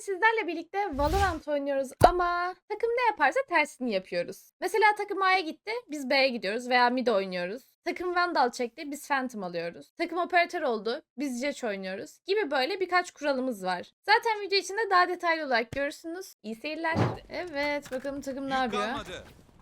sizlerle birlikte Valorant oynuyoruz ama takım ne yaparsa tersini yapıyoruz. Mesela takım A'ya gitti, biz B'ye gidiyoruz veya mid oynuyoruz. Takım Vandal çekti, biz Phantom alıyoruz. Takım operatör oldu, biz Jetch oynuyoruz. Gibi böyle birkaç kuralımız var. Zaten video içinde daha detaylı olarak görürsünüz. İyi seyirler. Evet, bakalım takım ne yapıyor?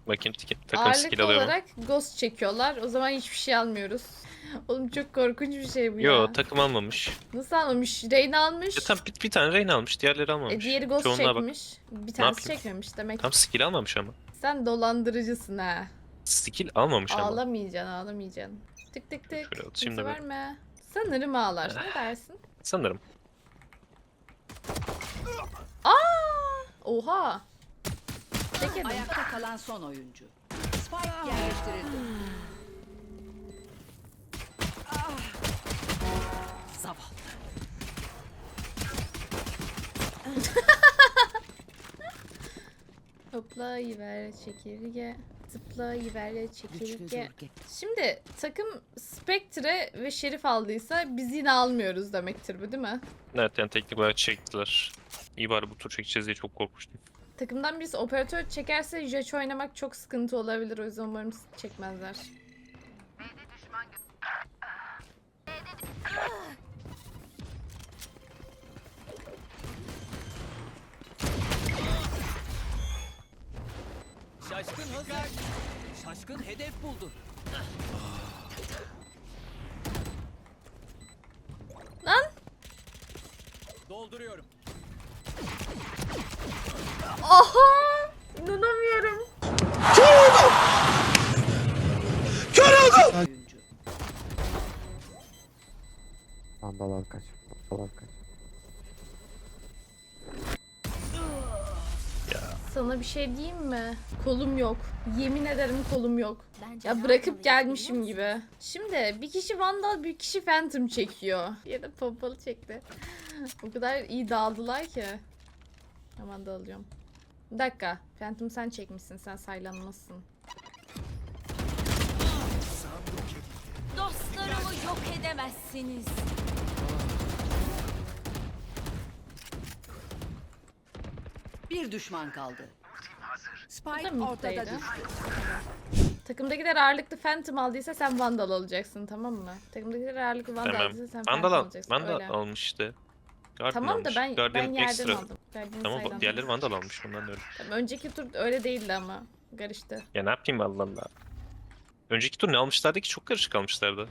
Bakayım tiki- takım skill Ağırlıklı alıyor mu? olarak Ghost çekiyorlar. O zaman hiçbir şey almıyoruz. Oğlum çok korkunç bir şey bu ya. Yo takım almamış. Nasıl almamış? Reyna almış. Ya, tam bir, bir tane Rain almış diğerleri almamış. E, diğeri Ghost Çoğunluğa bak. çekmiş. Bir tanesi yapayım? çekmemiş demek. Tam skill almamış ama. Sen dolandırıcısın ha. Skill almamış ama. Ağlamayacaksın ağlamayacaksın. Tık tık tık. Şöyle atayım da verme. Sanırım ağlar. Ne dersin? Sanırım. Aa! Oha! Çekelim. Ayakta kalan son oyuncu. Spike yerleştirildi. Zavallı. Hoplayıver çekirge. Zıplayıver çekirge. Zırge. Şimdi takım Spectre ve Şerif aldıysa biz yine almıyoruz demektir bu değil mi? Evet yani teknik olarak çektiler. İyi bari bu tur çekeceğiz diye çok korkmuştum. Takımdan birisi operatör çekerse Jetch oynamak çok sıkıntı olabilir. O yüzden umarım çekmezler. Şaşkın hazır. Şaşkın hedef buldu. Lan! Dolduruyorum. Aha! İnanamıyorum. Oyuncu. Vandalar kaç. Vandalar kaç. Sana bir şey diyeyim mi? Kolum yok. Yemin ederim kolum yok. Ya bırakıp gelmişim gibi. Şimdi bir kişi Vandal bir kişi Phantom çekiyor. Ya da pompalı çekti. o kadar iyi dağıldılar ki. Hemen da alıyorum. Bir dakika. Phantom sen çekmişsin. Sen saylanmasın. Dostlarımı yok edemezsiniz. Bir düşman kaldı. Spike middeydi. ortada düştü. Takımdakiler ağırlıklı Phantom aldıysa sen Vandal alacaksın tamam mı? Takımdakiler ağırlıklı Vandal Tamam. aldıysa sen Vandal, Phantom al, alacaksın. Vandal Öyle. almış işte. Guardian Tamam da ben, Guardian ben yerden ekstra. aldım. Guardian Tamam sayılan. diğerleri Vandal almış ondan da öyle. Tamam, önceki tur öyle değildi ama. Karıştı. Ya ne yapayım Allah Allah. Önceki tur ne almışlardı ki çok karışık almışlardı.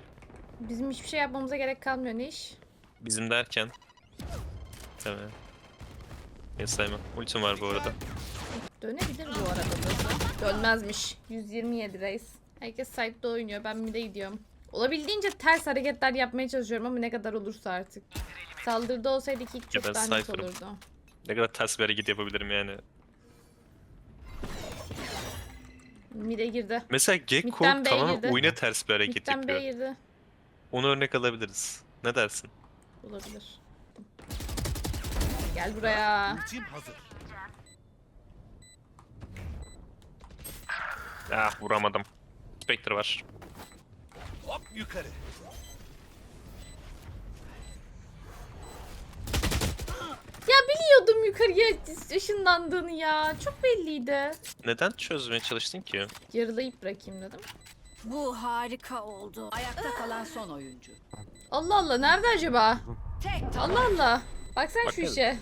Bizim hiçbir şey yapmamıza gerek kalmıyor ne iş? Bizim derken. Tamam. Ya saymam. Ultim var bu arada. Dönebilir bu arada da. Dönmezmiş. 127 reis. Herkes site'de oynuyor. Ben mid'e gidiyorum. Olabildiğince ters hareketler yapmaya çalışıyorum ama ne kadar olursa artık. Saldırıda olsaydı ki çok ben daha net Cypher'ım. olurdu. Ne kadar ters bir hareket yapabilirim yani. Mid'e girdi. Mesela Gekko Mid'den B'ye tamamen girdi. oyuna ters bir hareket Mid'den yapıyor. girdi. Onu örnek alabiliriz. Ne dersin? Olabilir. Gel buraya. Ultim hazır. Ah vuramadım. Spectre var. Hop yukarı. Ya biliyordum yukarıya ışınlandığını ya. Çok belliydi. Neden çözmeye çalıştın ki? Yarılayıp bırakayım dedim. Bu harika oldu. Ayakta kalan son oyuncu. Allah Allah nerede acaba? Tek. Allah Allah. Baksana şu Bakalım. işe.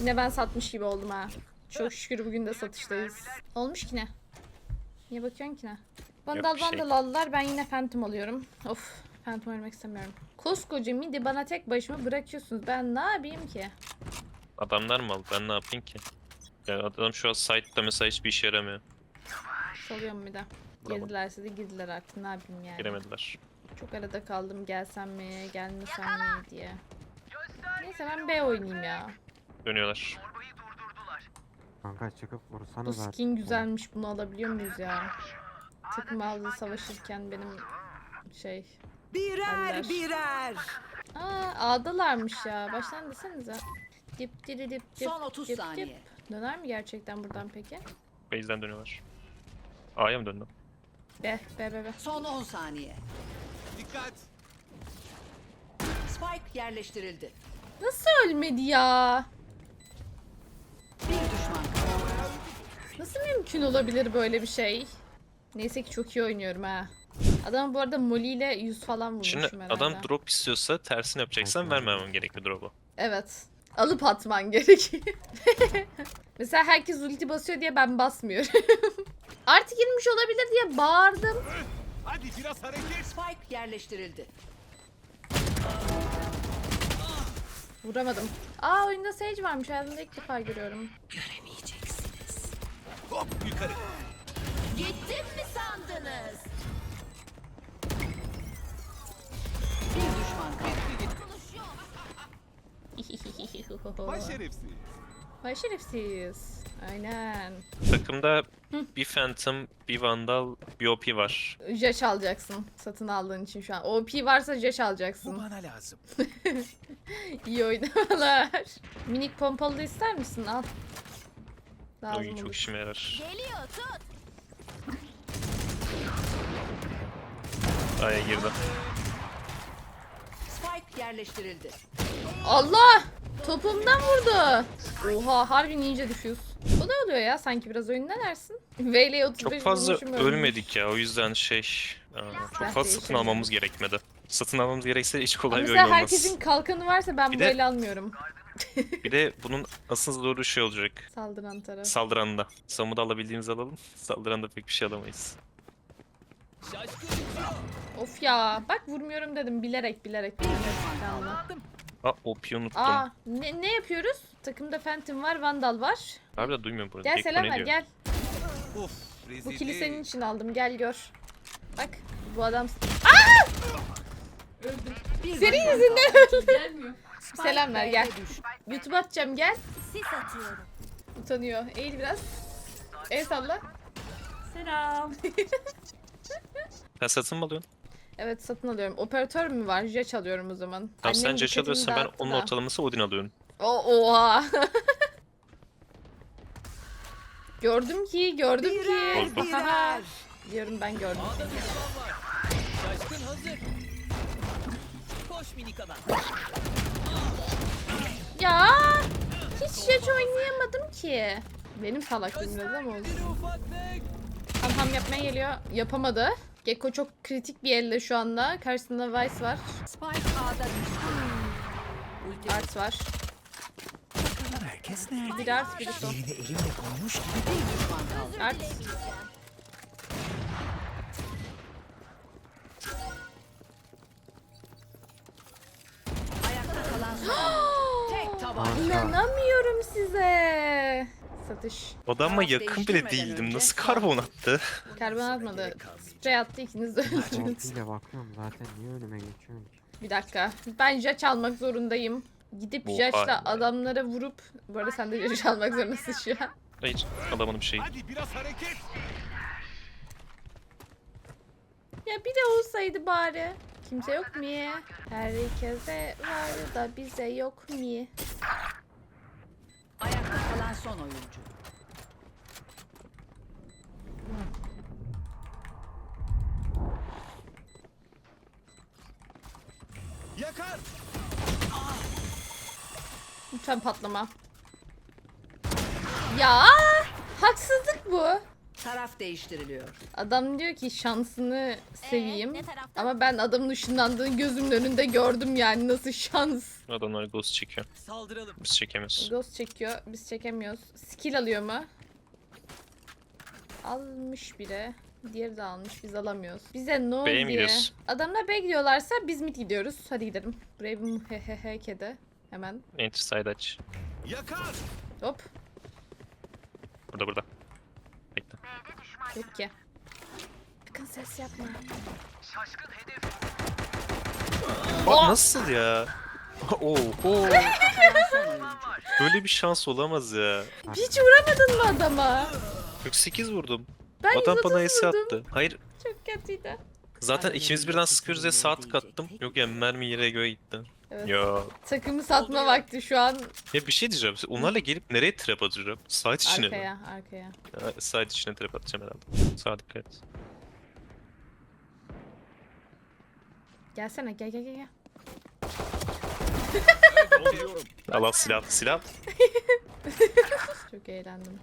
Yine ben satmış gibi oldum ha. Çok şükür bugün de satıştayız. Olmuş ki ne? Niye bakıyorsun ki ne? Vandal bir şey. vandal aldılar ben yine Phantom alıyorum. Of Phantom oynamak istemiyorum. Koskoca midi bana tek başıma bırakıyorsunuz. Ben ne yapayım ki? Adamlar mı aldı? Ben ne yapayım ki? Yani adam şu an site'da mesela hiçbir işe yaramıyor. Salıyorum midi. Bravo. Girdilerse de girdiler artık ne yapayım yani. Giremediler. Çok arada kaldım gelsem mi gelmesem mi diye. Neyse ben B oynayayım ya. Dönüyorlar. Kanka çıkıp vursana Bu skin güzelmiş bunu alabiliyor muyuz ya? Takım aldı savaşırken benim şey. Birer Eller. birer. Aa A'dalarmış ya. Baştan desenize. Dip dip dip dip. Son 30 dip, saniye. dip. Döner mi gerçekten buradan peki? Base'den dönüyorlar. A'ya mı döndüm? Be be be be. Son 10 saniye. Dikkat. Spike yerleştirildi. Nasıl ölmedi ya? Nasıl mümkün olabilir böyle bir şey? Neyse ki çok iyi oynuyorum ha. Adam bu arada Molly ile 100 falan vurmuşum Şimdi herhalde. adam drop istiyorsa tersini yapacaksan vermemem gerekiyor drop'u. Evet. Alıp atman gerekiyor. Mesela herkes ulti basıyor diye ben basmıyorum. Artı girmiş olabilir diye bağırdım. Hadi biraz hareket. Spike yerleştirildi. Vuramadım. Aa oyunda Sage varmış. Hayatımda ilk defa görüyorum. Hop yukarı. Gittim mi sandınız? Bir düşman kaldı. Vay şerefsiz. Vay şerefsiz. Aynen. Takımda bir Phantom, bir Vandal, bir OP var. Jash alacaksın. Satın aldığın için şu an. OP varsa Jash Bu alacaksın. bana lazım. İyi oynamalar. Minik pompalı da ister misin? Al. Lazım Oyun çok işime yarar. Geliyor tut. Aya girdi. Spike yerleştirildi. Allah! Topumdan vurdu. Oha harbi ninja düşüyoruz. O da oluyor ya sanki biraz oyun ne dersin? V'yle 35 Çok fazla ölmedik ya o yüzden şey... aa, çok Ben fazla satın almamız gerekmedi. Satın almamız gerekse hiç Ama kolay bir oyun Mesela olmaz. herkesin kalkanı varsa ben Bir bu de- almıyorum. Bir de bunun asıl doğru şey olacak. Saldıran taraf. Saldıranda. Samuda alabildiğimizi alalım. Saldıranda pek bir şey alamayız. Of ya bak vurmuyorum dedim bilerek bilerek. bilerek. Tamam. Aa OP'yi unuttum. Aa ne, ne yapıyoruz? Takımda Phantom var, Vandal var. Abi de duymuyorum burada. Gel Gekko selam ne ver diyor? gel. Uf Bu rezillik. kilisenin için aldım gel gör. Bak bu adam Bir senin yüzünden. Spike Selam ver, gel. YouTube atacağım gel. Sis atıyorum. Utanıyor. Eğil biraz. El salla. Selam. Sen satın mı alıyorsun? Evet satın alıyorum. Operatör mü var? Jet alıyorum o zaman. Tamam Annem sen Jash dikkatimi alıyorsan ben dağıttı onun da. ortalaması Odin alıyorum. O oha. gördüm ki, gördüm ki. Birer birer. Diyorum ben gördüm. Düşman var. Şaşkın hazır. Koş minik adam. Ya hiç jet oynayamadım ki. Benim salaklığım biraz ama olsun. Ufaklık. Ham yapmaya geliyor. Yapamadı. Gekko çok kritik bir elde şu anda. Karşısında Vice var. Spike A'da düştü. Ulti Art var. Herkes nerede? Bir art biri son. Yerini elimle koymuş gibi. kaldı. Art. Ayakta kalan son. Tek taban. İnanamıyorum size. Satış. Adama Taraf yakın bile değiştirmeden değildim. önce Nasıl karbon attı? Karbon atmadı. Sprey attı ikiniz de öldünüz. Korkuyla bakıyorum zaten niye önüme geçiyorsun ki? Bir dakika. Ben Jack almak zorundayım. Gidip Oha. Jack'la adamlara vurup... Bu arada sen de Jack almak zorundasın şu an. Hayır alamadım şey. Hadi biraz hareket. Ya bir de olsaydı bari. Kimse yok mu? Herkese var da bize yok mu? Son oyuncu. Yakar. Lütfen patlama. Ya haksızlık bu. Taraf değiştiriliyor. Adam diyor ki şansını seveyim. ne? Ama ben adamın ışınlandığını gözümün önünde gördüm yani nasıl şans. Adamlar ghost çekiyor. Saldıralım. Biz çekemiyoruz. Ghost çekiyor biz çekemiyoruz. Skill alıyor mu? Almış biri. Diğeri de almış biz alamıyoruz. Bize ne oldu B'ye mi diye. gidiyoruz? Adamlar B gidiyorlarsa biz mid gidiyoruz. Hadi gidelim. Buraya bir muhehehe kedi. Hemen. Enter side aç. Yakar. Hop. Burada burada. Bekle. Yok ki. Sakın ses yapma. Bak nasıl ya? Oyuncu. Böyle bir şans olamaz ya. Hiç vuramadın mı adama? 48 vurdum. Ben Adam 130 bana vurdum. attı. Hayır Çok kötüydü. zaten ikimiz birden sıkıyoruz diye sağ tık attım. Yok ya mermi yere göğe gitti. Evet. Ya. Takımı satma vakti şu an. Ya bir şey diyeceğim. Onlarla gelip nereye trap atacağım? Side içine mi? Arkaya, arkaya. Ya, Side içine trap atacağım herhalde. Sağa dikkat. Gelsene gel gel gel. Al al silah silah. Çok eğlendim.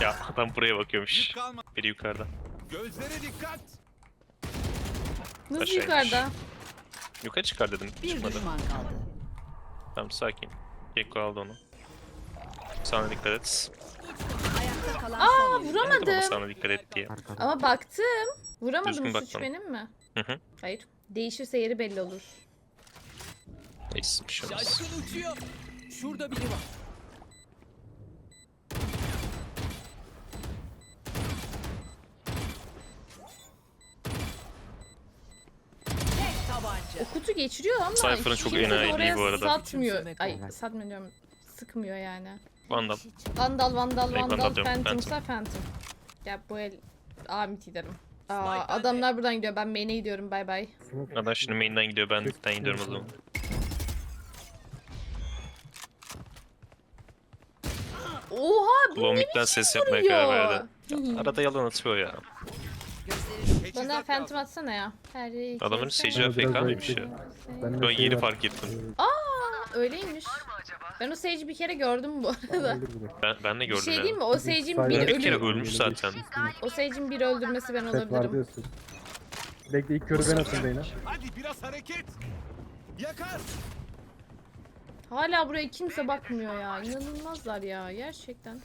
Ya adam buraya bakıyormuş. Kalma. Biri yukarıda. Gözlere dikkat. Nasıl Aşağıymış. yukarıda? Yukarı çıkar dedim. Bir Çıkmadı. düşman kaldı. Tamam sakin. Gekko aldı onu. Sana dikkat et. Aa son ama vuramadım. sana dikkat et diye. Ama baktım. Vuramadım Düzgün suç benim mi? Hı hı. Hayır. Değişirse yeri belli olur. Neyse bir şey olmaz. Şaşkın uçuyor. Şurada biri var. Tek tabanca. O kutu geçiriyor ama Cypher'ın çok kimse enayiliği oraya bu arada. Satmıyor. Ay satmıyor diyorum. Sıkmıyor yani. Vandal. Vandal, Vandal, Ay, Vandal, Vandal diyorum, Phantom'sa Phantom. Ya bu el Amit giderim. Aa, adamlar buradan gidiyor. Ben main'e gidiyorum. Bay bay. Adam şimdi main'den gidiyor. Ben mid'den gidiyorum o zaman. Oha bu Ulan ne mid'den ses yapmaya karar verdi. Arada yalan atıyor ya. Bana Phantom atsana ya. Her iki Adamın sen- Sage'i AFK mıymış ya? Ben Ben yeni fark ettim. Aa, öyleymiş. Ben o Sage'i bir kere gördüm bu arada. Ben, ben de Bir gördüm şey ya. diyeyim mi? O Sage'in bir Bir kere ölüm... ölmüş zaten. O Sage'in bir öldürmesi ben Tek var olabilirim. diyorsun. Bekle ilk körü ben atayım Reyna. Hadi biraz hareket. Yakar. Hala buraya kimse bakmıyor ya. İnanılmazlar ya gerçekten.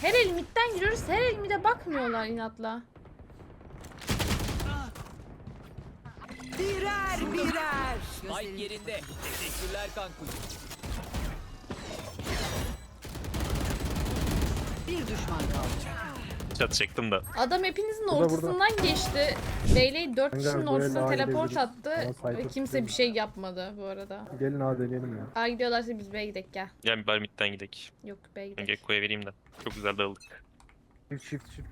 Her el midden giriyoruz. Her el mide bakmıyorlar inatla. Birer birer. Spike yerinde. Teşekkürler kankuş. Bir düşman kaldı. Çat çektim de. Adam hepinizin Burada, burada. ortasından geçti. Beyley 4 Kanka, kişinin ortasına teleport attı. Ama Ve kimse bir şey yapmadı bu arada. Gelin abi deneyelim ya. Aa gidiyorlarsa biz B'ye gidelim gel. Yani bari mid'den gidelim. Yok B'ye gidelim. Gekko'ya vereyim de. Çok güzel dağıldık. Shift shift shift.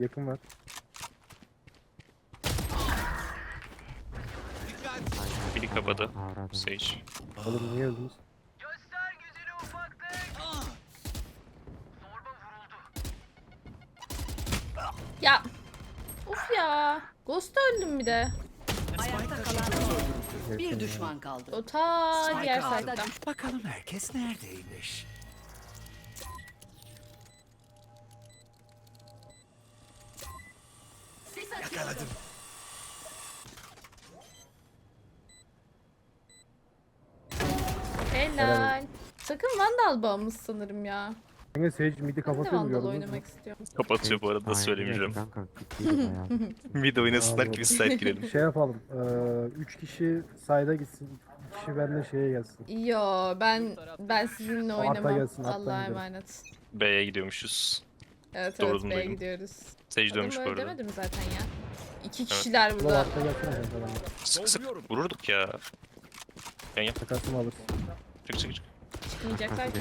Yakın var. Dikkat. Biri kapadı. Sage. Oğlum niye öldünüz? Ya. Of ya. Ghost'a öldüm bir de. Ayakta kalan Bir düşman kaldı. O ta diğer site'da. Bakalım herkes neredeymiş. Yakaladım. Helal. Takım Vandal bağımlısı sanırım ya. Kanka Sage midi Ben de kapatıyor mu Vandal gördünüz mü? oynamak istiyorum. Kapatıyor bu arada söylemeyeceğim. öyle Kanka. Mid oynasınlar ki biz side girelim. Şey yapalım. Eee 3 kişi sayda gitsin. 2 kişi benimle şeye gelsin. Yo ben ben sizinle Arta oynamam. gelsin, arttan Allah'a gidelim. emanet. B'ye gidiyormuşuz. Evet Doğru evet B'ye duydum. gidiyoruz. Sage dönmüş bu arada. öldüremedim zaten ya. İki kişiler Ulan burada. arta gelsene kanka bana. Sık sık vururduk ya. Yan yap. Çık çık çık. Çıkmayacaklar ki.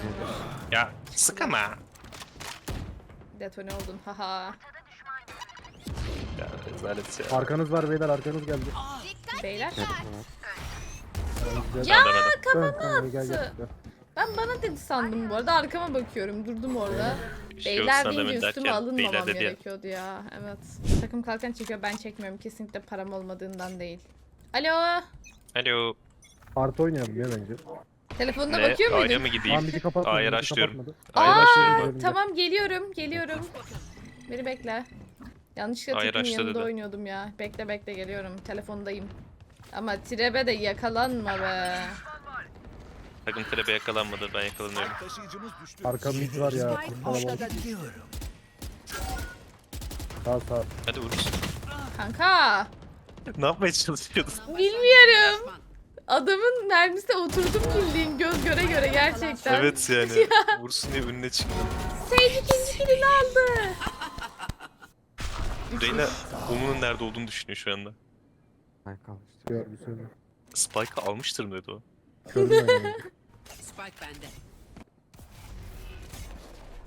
Ya sık ama. Detone oldun haha. Ya rezalet ya. Arkanız var beyler arkanız geldi. Beyler. Güzel. Ya Ben demedim. Dön, dön, gel, gel, attı. Ben bana dedi sandım bu arada arkama bakıyorum durdum orada. Bir şey yok Beyler sana deyince üstüme derken. alınmamam Beyler dedi ya. gerekiyordu ya. Evet. Takım kalkan çekiyor ben çekmiyorum kesinlikle param olmadığından değil. Alo. Alo. Artı oynayalım ya bence. Telefonuna Ne? bakıyor A'ya muydun? mı Tamam gideyim? midi kapatmadı. A'ya midi rushlıyorum. kapatmadı. A'ya Aa, rushlıyorum. tamam geliyorum geliyorum. Beni bekle. Yanlışlıkla A'ya takımın rushla yanında dedi. oynuyordum ya. Bekle bekle geliyorum. Telefondayım. Ama Tirebe de yakalanma be. Takım trebe yakalanmadı ben yakalanıyorum. Taşıyıcımız düştü. Arka mid var ya. Kalabalık. Sağ sağ. Hadi vurursun. Kanka. ne yapmaya çalışıyordun? Bilmiyorum. Adamın mermisi oturdum bildiğin göz göre göre gerçekten. Evet yani. Vursun diye önüne çıktı. Sage ikinci kilini aldı. Reyna Umu'nun nerede olduğunu düşünüyor şu anda. Gör bir söyle. Spike'ı almıştır mı dedi o. Spike bende.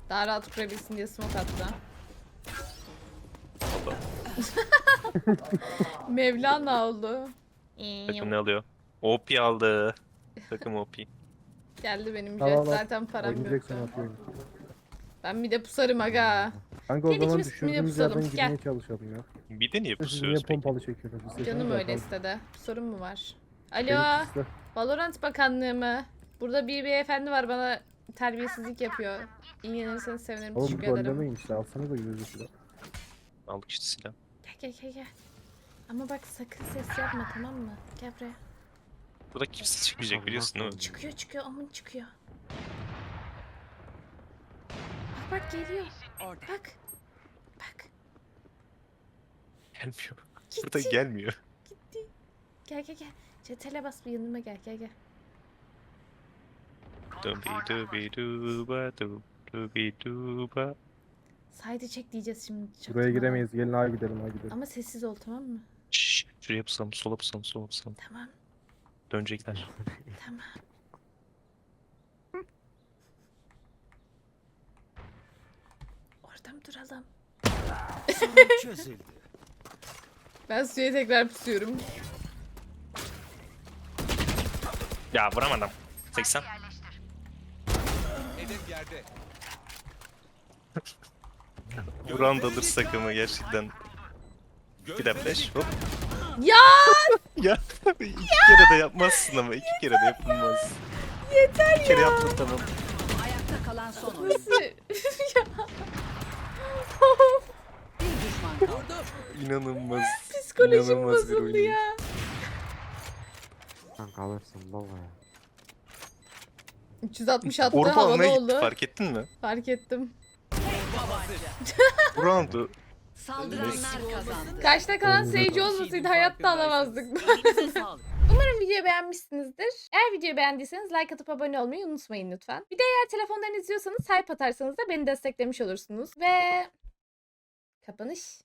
Daha rahat kurabilsin diye smoke attı. Mevlana oldu. Takım ne alıyor? OP aldı. Takım OP. Geldi benim Tamam, jet bak. zaten param atıyorum. Ben bir de pusarım aga. Kanka o Gel zaman ikimiz mide düşürdüğümüz yerden pusalım, gel. çalışalım ya. Bir de niye Siz niye pusuyoruz peki? pompalı çekiyorsunuz? Canım öyle istedi. Sorun mu var? Benim Alo. ikisi de. Valorant Bakanlığı mı? Burada bir beyefendi var bana terbiyesizlik yapıyor. İlgilenirseniz sevinirim. Oğlum Teşekkür bu ederim. önlemeyin işte alsana da yüzü şurada. Aldık işte silah. Gel gel gel gel. Ama bak sakın ses yapma tamam mı? Gel buraya. Burada kimse çıkmayacak biliyorsun değil mi? Çıkıyor çıkıyor aman çıkıyor. Bak bak geliyor. Orada. Bak. Bak. Gelmiyor. Gitti. Burada gelmiyor. Gel gel gel. Cetele bas bir yanıma gel gel gel. Dubi dubi duba du dubi duba. Saydı çek diyeceğiz şimdi. Buraya çaktırmadan. giremeyiz. Gelin ay gidelim ay gidelim. Ama sessiz ol tamam mı? Şşş. Şuraya pusalım, sola pusalım, sola pusalım. Tamam Dönecekler. tamam. Orada mı duralım? Sorun çözüldü. Ben suya tekrar pusuyorum. Ya vuramadım. 80. Hedef yerde. Vuran da alır takımı gerçekten. Bir de flash. Hop. Ya Ya iki kere de yapmazsın ama iki kere de yapılmaz. Yeter Bir kere yaptın tamam. Ayakta kalan son oyuncu. nasıl? ya. Bir düşman kaldı. İnanılmaz. Psikolojim inanılmaz bir bozuldu oyun. ya. Kanka alırsın baba ya. 360 attı Orba havalı almaya oldu. gitti fark ettin mi? Fark ettim. Bu roundu Saldıranlar kazandı. Karşıda kalan seyirci olmasaydı hayatta alamazdık. Umarım videoyu beğenmişsinizdir. Eğer videoyu beğendiyseniz like atıp abone olmayı unutmayın lütfen. Bir de eğer telefondan izliyorsanız hype atarsanız da beni desteklemiş olursunuz. Ve kapanış.